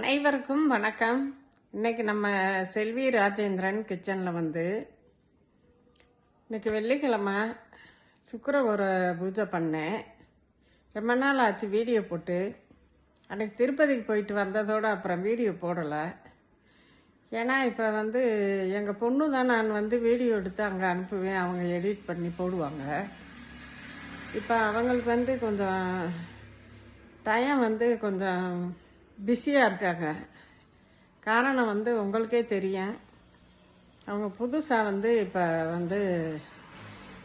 அனைவருக்கும் வணக்கம். இன்னைக்கு நம்ம செல்வி ராஜேந்திரன் கிச்சனில் வந்து இன்னைக்கு வெள்ளிக்கிழமை சுக்கர ஒரு பூஜை பண்ணேன். ரொம்ப நாள் ஆச்சு வீடியோ போட்டு. அன்னைக்கு திருப்பதிக்கு போயிட்டு வந்ததோடு அப்புறம் வீடியோ போடலை. ஏன்னா இப்போ வந்து எங்கள் பொண்ணு தான் நான் வந்து வீடியோ எடுத்து அங்கே அனுப்புவேன். அவங்க எடிட் பண்ணி போடுவாங்க. இப்போ அவங்களுக்கு வந்து கொஞ்சம் டைம் வந்து கொஞ்சம் பிஸியாக இருக்காங்க. காரணம் வந்து உங்களுக்கே தெரியும். அவங்க புதுசாக வந்து இப்போ வந்து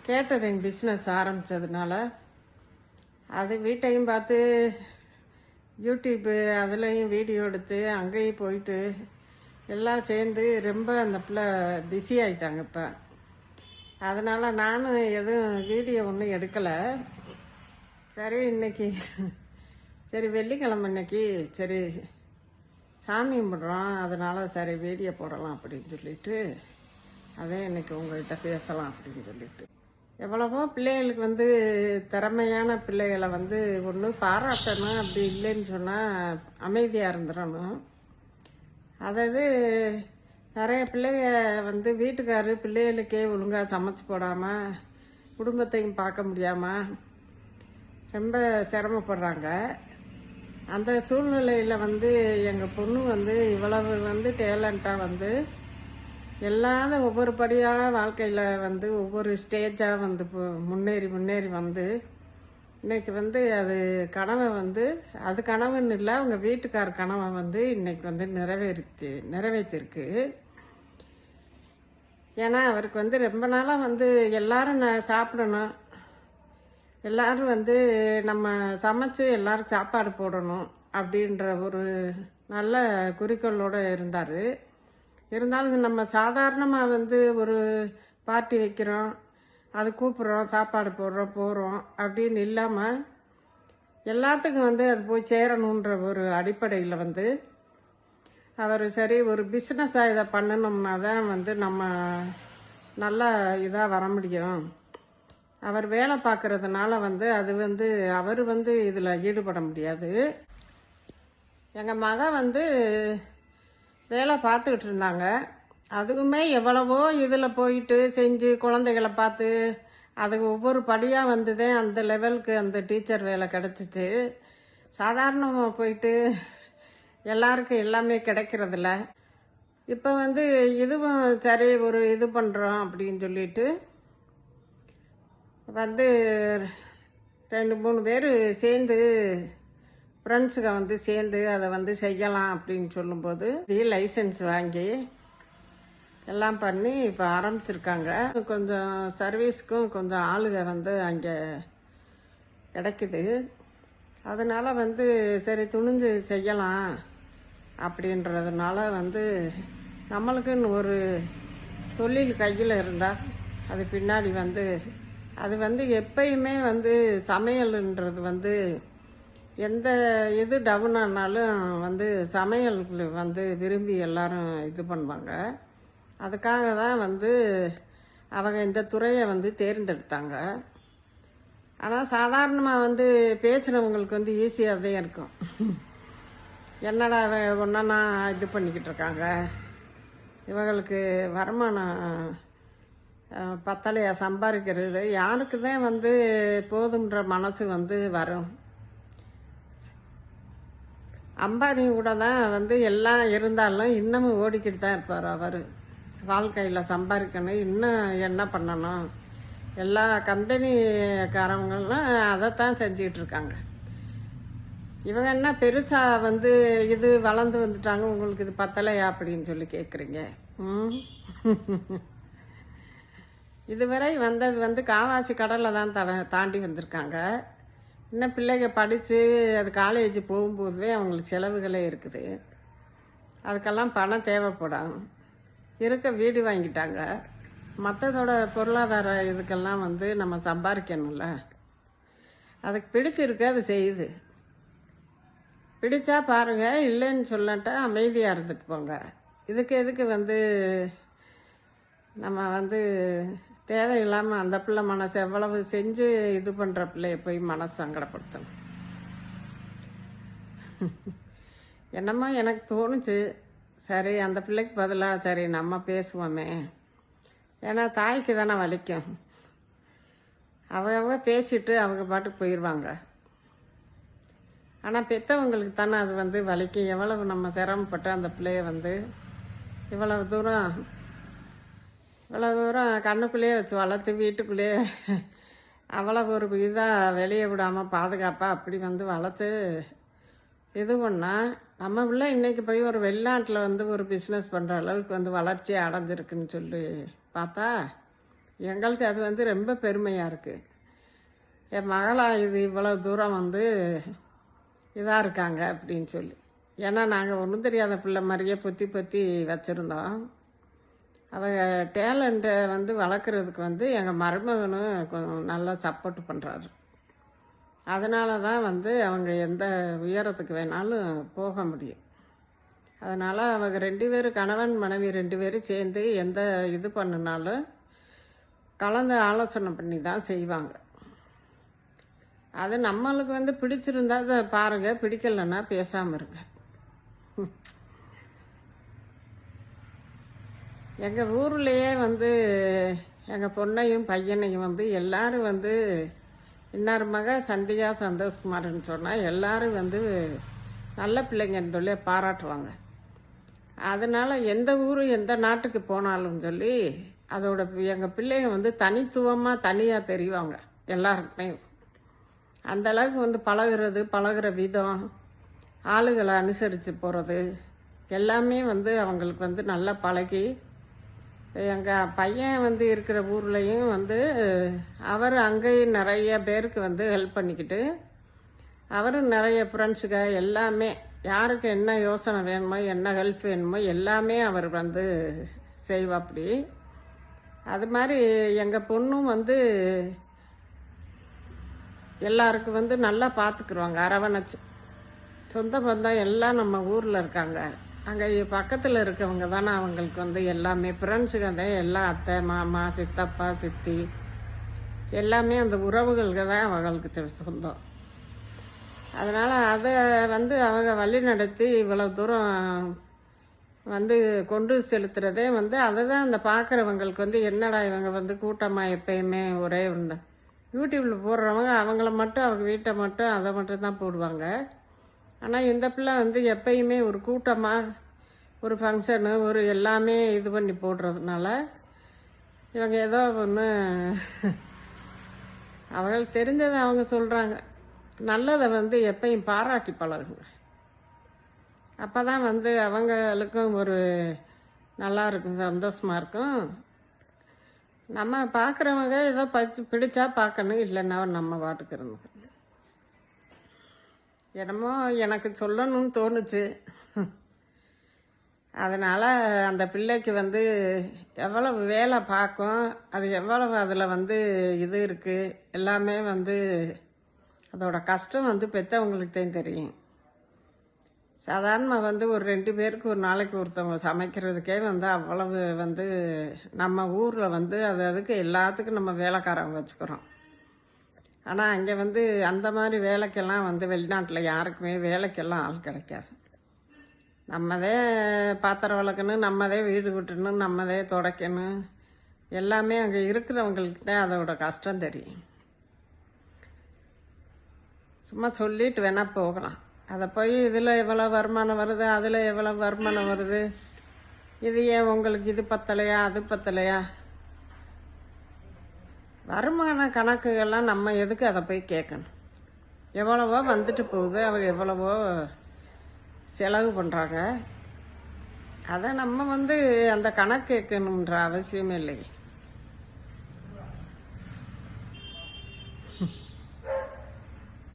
கேட்டரிங் பிஸ்னஸ் ஆரம்பித்ததுனால அது வீட்டையும் பார்த்து யூடியூப்பு அதுலேயும் வீடியோ எடுத்து அங்கேயும் போயிட்டு எல்லாம் சேர்ந்து ரொம்ப அந்த பிள்ளை பிஸி ஆகிட்டாங்க இப்போ. அதனால் நானும் எதுவும் வீடியோ ஒன்றும் எடுக்கலை. சரி இன்னைக்கு சரி வெள்ளிக்கிழமை இன்னைக்கு சரி சாமி கும்பிட்றோம். அதனால் சரி வீடியோ போடலாம் அப்படின்னு சொல்லிட்டு அதே இன்றைக்கி உங்கள்கிட்ட பேசலாம் அப்படின்னு சொல்லிட்டு. எவ்வளவோ பிள்ளைகளுக்கு வந்து திறமையான பிள்ளைகளை வந்து ஒன்று பாராட்டணும் அப்படி இல்லைன்னு சொன்னால் அமைதியாக இருந்துடணும். அதாவது நிறைய பிள்ளைங்க வந்து வீட்டுக்காரு பிள்ளைகளுக்கே ஒழுங்காக சமைச்சு போடாமல் குடும்பத்தையும் பார்க்க முடியாமல் ரொம்ப சிரமப்படுறாங்க. அந்த சூழ்நிலையில் வந்து எங்கள் பொண்ணு வந்து இவ்வளவு வந்து டேலண்ட்டாக வந்து எல்லாத ஒவ்வொரு படியாக வாழ்க்கையில் வந்து ஒவ்வொரு ஸ்டேஜாக வந்து போ- முன்னேறி முன்னேறி வந்து இன்றைக்கி வந்து அது கனவை வந்து அது கனவுன்னு இல்லை அவங்க வீட்டுக்கார கனவை வந்து இன்றைக்கி வந்து நிறைவேறித்து நிறைவேற்றிருக்கு. ஏன்னா அவருக்கு வந்து ரொம்ப நாளாக வந்து எல்லாரும் நான் சாப்பிடணும். எல்லாரும் வந்து நம்ம சமைச்சு எல்லோரும் சாப்பாடு போடணும் அப்படின்ற ஒரு நல்ல குறிக்கோளோடு இருந்தார். இருந்தாலும் நம்ம சாதாரணமாக வந்து ஒரு பார்ட்டி வைக்கிறோம் அது கூப்பிட்றோம் சாப்பாடு போடுறோம் போகிறோம் அப்படின்னு இல்லாமல் எல்லாத்துக்கும் வந்து அது போய் சேரணுன்ற ஒரு அடிப்படையில் வந்து அவர் சரி ஒரு பிஸ்னஸாக இதை பண்ணணும்னா தான் வந்து நம்ம நல்லா இதாக வர முடியும். அவர் வேலை பார்க்கறதுனால வந்து அது வந்து அவர் வந்து இதில் ஈடுபட முடியாது. எங்கள் மக வந்து வேலை பார்த்துக்கிட்டு இருந்தாங்க. அதுவுமே எவ்வளவோ இதில் போயிட்டு செஞ்சு குழந்தைகளை பார்த்து அது ஒவ்வொரு படியாக வந்ததே அந்த லெவலுக்கு அந்த டீச்சர் வேலை கிடச்சிச்சு. சாதாரணமாக போயிட்டு எல்லாருக்கும் எல்லாமே கிடைக்கிறதில்ல. இப்போ வந்து இதுவும் சரி ஒரு இது பண்ணுறோம் அப்படின்னு சொல்லிட்டு வந்து ரெண்டு மூணு பேர் சேர்ந்து ஃப்ரெண்ட்ஸுங்க வந்து சேர்ந்து அதை வந்து செய்யலாம் அப்படின்னு சொல்லும்போது இது லைசன்ஸ் வாங்கி எல்லாம் பண்ணி இப்போ ஆரம்பிச்சிருக்காங்க. கொஞ்சம் சர்வீஸ்க்கும் கொஞ்சம் ஆளுங்க வந்து அங்கே கிடைக்குது. அதனால் வந்து சரி துணிஞ்சு செய்யலாம் அப்படின்றதுனால வந்து நம்மளுக்குன்னு ஒரு தொழில் கையில் இருந்தால் அது பின்னாடி வந்து அது வந்து எப்பயுமே வந்து சமையல்ன்றது வந்து எந்த இது டவுன் ஆனாலும் வந்து சமையல் வந்து விரும்பி எல்லாரும் இது பண்ணுவாங்க. அதுக்காக தான் வந்து அவங்க இந்த துறையை வந்து தேர்ந்தெடுத்தாங்க. ஆனால் சாதாரணமாக வந்து பேசுகிறவங்களுக்கு வந்து ஈஸியாக தான் இருக்கும். என்னடா ஒன்றா இது பண்ணிக்கிட்டு இருக்காங்க? இவங்களுக்கு வருமானம் பத்தலையா? சம்பாதிக்கிறது. யாருக்கு தான் வந்து போதுன்ற மனசு வந்து வரும். அம்பானி கூட தான் வந்து எல்லாம் இருந்தாலும் இன்னமும் ஓடிக்கிட்டு தான் இருப்பார் அவர். வாழ்க்கையில் சம்பாதிக்கணும். இன்னும் என்ன பண்ணணும்? எல்லா கம்பெனிக்காரவங்களும் அதைத்தான் செஞ்சுக்கிட்டு இருக்காங்க. இவங்க என்ன பெருசாக வந்து இது வளர்ந்து வந்துட்டாங்க உங்களுக்கு இது பத்தலையா அப்படின்னு சொல்லி கேட்குறீங்க ம்? இதுவரை வந்தது வந்து காவாசி கடலில் தான் தட தாண்டி வந்திருக்காங்க. இன்னும் பிள்ளைங்க படித்து அது காலேஜ் போகும்போதே அவங்களுக்கு செலவுகளே இருக்குது. அதுக்கெல்லாம் பணம் தேவைப்படும். இருக்க வீடு வாங்கிட்டாங்க. மற்றதோட பொருளாதார இதுக்கெல்லாம் வந்து நம்ம சம்பாதிக்கணும்ல. அதுக்கு பிடிச்சிருக்கு அது செய்யுது. பிடிச்சா பாருங்க இல்லைன்னு சொல்லட்டா அமைதியாக இருந்துட்டு போங்க. இதுக்கு எதுக்கு வந்து நம்ம வந்து தேவையில்லாமல் அந்த பிள்ளை மனசு எவ்வளவு செஞ்சு இது பண்ணுற பிள்ளைய போய் மனசு சங்கடப்படுத்தணும். என்னமோ எனக்கு தோணுச்சு. சரி அந்த பிள்ளைக்கு பதிலாக சரி நம்ம பேசுவோமே. ஏன்னா தாய்க்கு தானே வலிக்கும். அவங்க பேசிட்டு அவங்க பாட்டுக்கு போயிடுவாங்க ஆனால் பெற்றவங்களுக்கு தானே அது வந்து வலிக்கும். எவ்வளவு நம்ம சிரமப்பட்டு அந்த பிள்ளைய வந்து இவ்வளவு தூரம் இவ்வளோ தூரம் கண்ணுக்குள்ளேயே வச்சு வளர்த்து வீட்டுக்குள்ளேயே. அவ்வளோ ஒரு இதாக வெளியே விடாமல் பாதுகாப்பாக அப்படி வந்து வளர்த்து இது பண்ணால் நம்ம பிள்ளை இன்றைக்கி போய் ஒரு வெளிநாட்டில் வந்து ஒரு பிஸ்னஸ் பண்ணுற அளவுக்கு வந்து வளர்ச்சி அடைஞ்சிருக்குன்னு சொல்லி பார்த்தா எங்களுக்கு அது வந்து ரொம்ப பெருமையாக இருக்குது என் மகளாக இது இவ்வளோ தூரம் வந்து இதாக இருக்காங்க அப்படின்னு சொல்லி. ஏன்னா நாங்கள் ஒன்றும் தெரியாத பிள்ளை மாதிரியே பொத்தி பொத்தி வச்சுருந்தோம். அவங்க டேலண்ட்டை வந்து வளர்க்குறதுக்கு வந்து எங்கள் மருமகனும் கொஞ்சம் நல்லா சப்போர்ட் பண்ணுறாரு அதனால தான் வந்து அவங்க எந்த உயரத்துக்கு வேணாலும் போக முடியும். அதனால் அவங்க ரெண்டு பேரும் கணவன் மனைவி ரெண்டு பேரும் சேர்ந்து எந்த இது பண்ணினாலும் கலந்து ஆலோசனை பண்ணி தான் செய்வாங்க. அது நம்மளுக்கு வந்து பிடிச்சிருந்தா அதை பிடிக்கலைன்னா பிடிக்கலன்னா பேசாமல் இருங்க. எங்கள் ஊர்லேயே வந்து எங்கள் பொண்ணையும் பையனையும் வந்து எல்லாரும் வந்து இன்னார் மக சந்தியா சந்தோஷ்குமார்னு சொன்னால் எல்லாரும் வந்து நல்ல பிள்ளைங்கன்னு சொல்லி பாராட்டுவாங்க. அதனால் எந்த ஊர் எந்த நாட்டுக்கு போனாலும் சொல்லி அதோட எங்கள் பிள்ளைங்க வந்து தனித்துவமாக தனியாக தெரிவாங்க எல்லாருக்குமே. அந்த அளவுக்கு வந்து பழகுறது பழகுற விதம் ஆளுகளை அனுசரித்து போகிறது எல்லாமே வந்து அவங்களுக்கு வந்து நல்லா பழகி எங்கள் பையன் வந்து இருக்கிற ஊர்லேயும் வந்து அவர் அங்கேயும் நிறைய பேருக்கு வந்து ஹெல்ப் பண்ணிக்கிட்டு அவரும் நிறைய ஃப்ரெண்ட்ஸுக எல்லாமே யாருக்கு என்ன யோசனை வேணுமோ என்ன ஹெல்ப் வேணுமோ எல்லாமே அவர் வந்து செய்வாப்படி அது மாதிரி எங்கள் பொண்ணும் வந்து எல்லாருக்கும் வந்து நல்லா பார்த்துக்குருவாங்க அரவணைச்சு. சொந்த பந்தம் எல்லாம் நம்ம ஊரில் இருக்காங்க. அங்கே பக்கத்தில் இருக்கவங்க தானே அவங்களுக்கு வந்து எல்லாமே ஃப்ரெண்ட்ஸுங்க தான் எல்லாம் அத்தை மாமா சித்தப்பா சித்தி எல்லாமே அந்த உறவுகளுக்கு தான் அவங்களுக்கு சொந்தம். அதனால் அதை வந்து அவங்க வழி நடத்தி இவ்வளோ தூரம் வந்து கொண்டு செலுத்துறதே வந்து அதை தான் அந்த பார்க்குறவங்களுக்கு வந்து என்னடா இவங்க வந்து கூட்டமாக எப்பயுமே ஒரே உண்டு. யூடியூப்பில் போடுறவங்க அவங்கள மட்டும் அவங்க வீட்டை மட்டும் அதை மட்டும் தான் போடுவாங்க. ஆனால் இந்த பிள்ளை வந்து எப்பயுமே ஒரு கூட்டமாக ஒரு ஃபங்க்ஷனு ஒரு எல்லாமே இது பண்ணி போடுறதுனால இவங்க ஏதோ ஒன்று அவர்கள் தெரிஞ்சதை அவங்க சொல்கிறாங்க நல்லதை வந்து எப்பயும் பாராட்டி பழகுங்க. அப்போ தான் வந்து அவங்களுக்கும் ஒரு நல்லா இருக்கும் சந்தோஷமாக இருக்கும். நம்ம பார்க்குறவங்க ஏதோ பச்சு பிடிச்சா பார்க்கணும் இல்லைன்னா நம்ம பாட்டுக்கு இருந்துக்கணும். என்னமோ எனக்கு சொல்லணும்னு தோணுச்சு. அதனால் அந்த பிள்ளைக்கு வந்து எவ்வளவு வேலை பார்க்கும் அது எவ்வளவு அதில் வந்து இது இருக்குது எல்லாமே வந்து அதோட கஷ்டம் வந்து பெற்றவங்களுக்கு தான் தெரியும். சாதாரணமாக வந்து ஒரு ரெண்டு பேருக்கு ஒரு நாளைக்கு ஒருத்தவங்க சமைக்கிறதுக்கே வந்து அவ்வளவு வந்து நம்ம ஊரில் வந்து அது அதுக்கு எல்லாத்துக்கும் நம்ம வேலைக்காரங்க வச்சுக்கிறோம். ஆனால் அங்கே வந்து அந்த மாதிரி வேலைக்கெல்லாம் வந்து வெளிநாட்டில் யாருக்குமே வேலைக்கெல்லாம் ஆள் கிடைக்காது. நம்மதே பாத்திரம் விளக்கணும் நம்மதே வீடு கூட்டணும் நம்மதே துடைக்கணும். எல்லாமே அங்கே இருக்கிறவங்களுக்கு தான் அதோட கஷ்டம் தெரியும். சும்மா சொல்லிட்டு வேணால் போகலாம். அதை போய் இதில் எவ்வளோ வருமானம் வருது அதில் எவ்வளோ வருமானம் வருது? இது ஏன் உங்களுக்கு இது பத்தலையா அது பத்தலையா? வருமான கணக்குகள்லாம் நம்ம எதுக்கு அதை போய் கேட்கணும்? எவ்வளவோ வந்துட்டு போகுது அவங்க எவ்வளவோ செலவு பண்ணுறாங்க அதை நம்ம வந்து அந்த கணக்கு கேட்கணுன்ற அவசியமே இல்லை.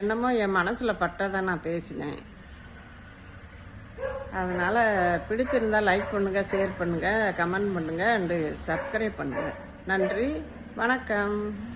என்னமோ என் மனசில் பட்டதை நான் பேசினேன். அதனால் பிடிச்சிருந்தா லைக் பண்ணுங்கள் ஷேர் பண்ணுங்கள் கமெண்ட் பண்ணுங்கள் அண்டு சப்ஸ்கிரைப் பண்ணுங்கள் நன்றி. வணக்கம்.